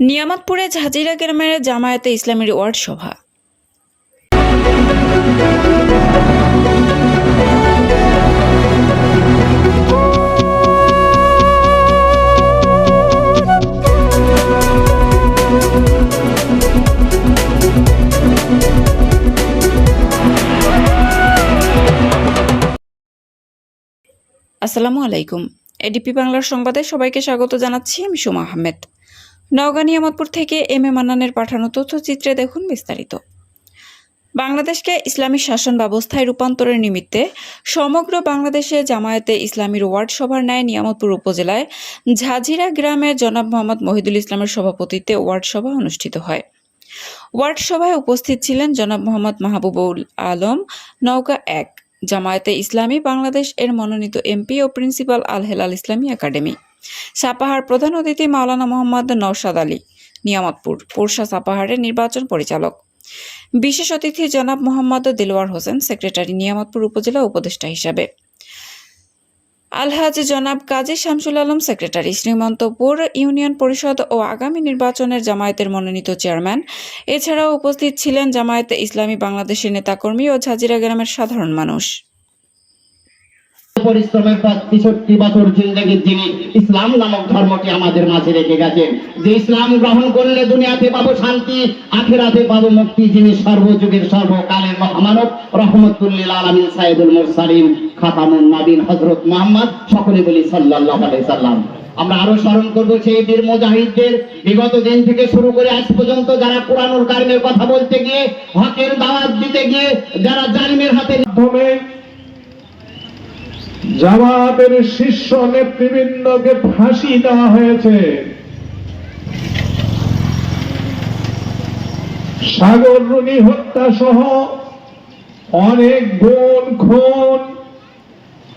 নিয়ামতপুরে ঝাজিরা গ্রামের জামায়াতে ইসলামের ওয়ার্ড সভা। আসসালামু আলাইকুম। এডিপি বাংলার সংবাদে সবাইকে স্বাগত জানাচ্ছি, আমি সুমা আহমেদ। নওগাঁ নিয়ামতপুর থেকে এম এ মান্নানের পাঠানো তথ্যচিত্রে দেখুন বিস্তারিত। বাংলাদেশকে ইসলামী শাসন ব্যবস্থায় রূপান্তরের নিমিত্তে সমগ্র বাংলাদেশে জামায়াতে ইসলামীর ওয়ার্ড সভার ন্যায় নিয়ামতপুর উপজেলায় ঝাঝিরা গ্রামের জনাব মোহাম্মদ মহিদুল ইসলামের সভাপতিত্বে ওয়ার্ড সভা অনুষ্ঠিত হয়। ওয়ার্ড সভায় উপস্থিত ছিলেন জনাব মোহাম্মদ মাহবুবুল আলম, নওগাঁ এক, জামায়াতে ইসলামী বাংলাদেশ এর মনোনীত এমপি ও প্রিন্সিপাল আল হেলাল ইসলামী একাডেমি। সাপাহার প্রধান অতিথি মাওলানা মোহাম্মদ নওশাদ আলী, নিয়ামতপুর পোরশা সাপাহারের নির্বাচন পরিচালক। বিশেষ অতিথি জনাব মোহাম্মদ দিলওয়ার হোসেন, সেক্রেটারি নিয়ামতপুর উপজেলা উপদেষ্টা হিসাবে। আলহাজ জনাব কাজী শামসুল আলম, সেক্রেটারি শ্রীমন্তপুর ইউনিয়ন পরিষদ ও আগামী নির্বাচনের জামায়াতের মনোনীত চেয়ারম্যান। এছাড়াও উপস্থিত ছিলেন জামায়াতে ইসলামী বাংলাদেশের নেতাকর্মী ও ঝাজিরা গ্রামের সাধারণ মানুষ। স্মরণ করব বিগত দিন থেকে শুরু করে আজ পর্যন্ত যারা কোরআনুল কারিমের কথা বলতে গিয়ে, হকের দাওয়াত দিতে গিয়ে, যারা জালিমের হাতে মাধ্যমে জামাতের শীর্ষ নেতৃবৃন্দকে ফাঁসি দেওয়া হয়েছে। সাগর রুনি হত্যা সহ অনেক গুণ খুন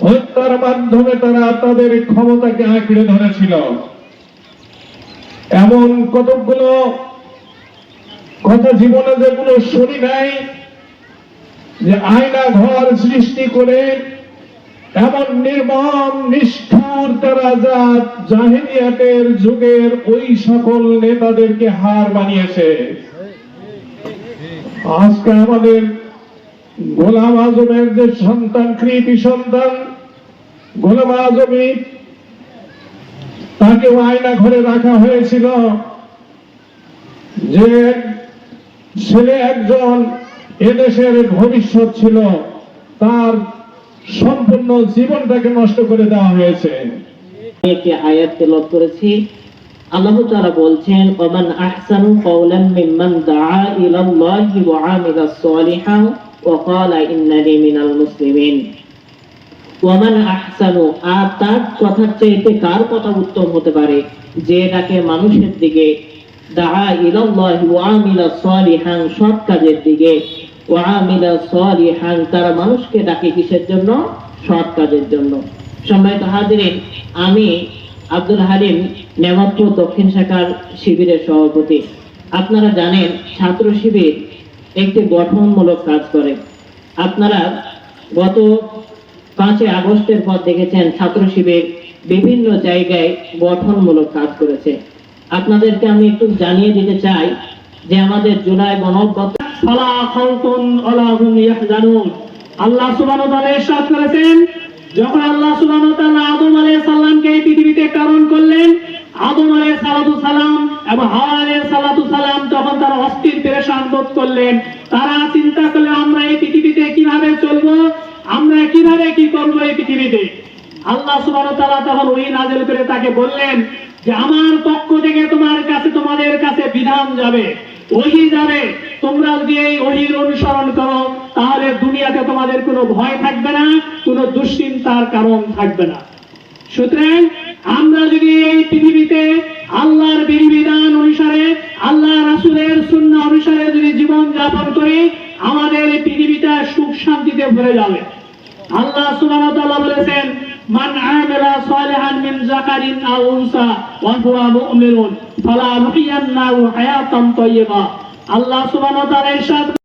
হত্যার মাধ্যমে তারা তাদের ক্ষমতাকে আঁকড়ে ধরেছিল। এমন কতগুলো কথা জীবনে যেগুলো শুনি নাই, যে আয়না ঘর সৃষ্টি করে এমন নির্মম নিষ্ঠুর তারা যা জাহিনিয়াতের যুগের ওই সকল নেতাদেরকে হার বানিয়েছে আজকে আমাদের গোলাম আজমের যে সন্তান, কৃতি সন্তান, গোলাম আজমি তাকে আয়না ঘরে রাখা হয়েছিল যে ছেলে একজন এদেশের ভবিষ্যৎ ছিল, তার সম্পূর্ণ জীবনটাকে নষ্ট করে দেওয়া হয়েছে। একটি আয়াত তেলাওয়াত করেছি। আল্লাহ বলছেন, ওমান আহসানু মিম্মান দাআ ইলাল্লাহি ওয়া আমিলা ওয়া ক্বালা ইন্নানি মিনাল মুসলিমিন। আহসানু আর তার কথার চাইতে কার কথা উত্তম হতে পারে? যে ডাকে মানুষের দিকে দাআ ইলাল্লাহি ওয়া আমিলা সলিহান কাজের দিকে তারা মানুষকে ডাকে কিসের জন্য? সৎ কাজের জন্য। সম্মানিত হাজিরিন, আমি আব্দুল হালিম নেমাতপুর দক্ষিণ শাখার শিবিরের সভাপতি। আপনারা জানেন, ছাত্র শিবির একটি গঠনমূলক কাজ করে। আপনারা গত পাঁচই আগস্টের পর দেখেছেন, ছাত্র শিবির বিভিন্ন জায়গায় গঠনমূলক কাজ করেছে। আপনাদেরকে আমি একটু জানিয়ে দিতে চাই যে আমাদের জুলাই গণঅভ্যুত্থান ফালা খাউফুন ওয়ালা ইয়াহজানুন। আল্লাহ সুবহানাহু ওয়া তাআলা ইরশাদ করেছেন, যখন আল্লাহ সুবহানাহু ওয়া তাআলা আদম আলাইহিস সালামকে এই পৃথিবীতে প্রেরণ করলেন, আদম আলাইহিস সালাতু সালাম এবং হাওয়া আলাইহিস সালাতু সালাম তখন তারা অস্থির পেরেশান বোধ করলেন, তারা চিন্তা করলেন, আমরা এই পৃথিবীতে কীভাবে চলবো? আমরা কীভাবে কি করব এই পৃথিবীতে? আল্লাহ সুবহানাহু ওয়া তাআলা তখন ওই নাযিল করে তাকে বললেন যে, আমার পক্ষ থেকে তোমার কাছে, তোমাদের কাছে বিধান যাবে। ওহি যাবে তোমরা যদি এই ওহির অনুসরণ করো, তাহলে দুনিয়াতে তোমাদের কোনো ভয় থাকবে না, কোনো দুশ্চিন্তার কারণ থাকবে না। সুতরাং আমরা যদি এই পৃথিবীতে আল্লাহর বিধিবিধান অনুসারে, আল্লাহ রাসূলের সুন্নাহ অনুসারে যদি জীবন যাপন করি, আমাদের পৃথিবীটা সুখ শান্তিতে ভরে যাবে। আল্লাহ সুবহানাহু বলেছেন, মান আমিলা সালিহান মিন যাকারিন আও উনসা মুমিনুন। ফালা নুহিয়ান্নাহু হায়াতান তাইয়্যিবা আল্লাহ সুবহানাহু ওয়া তাআলা ইরশাদ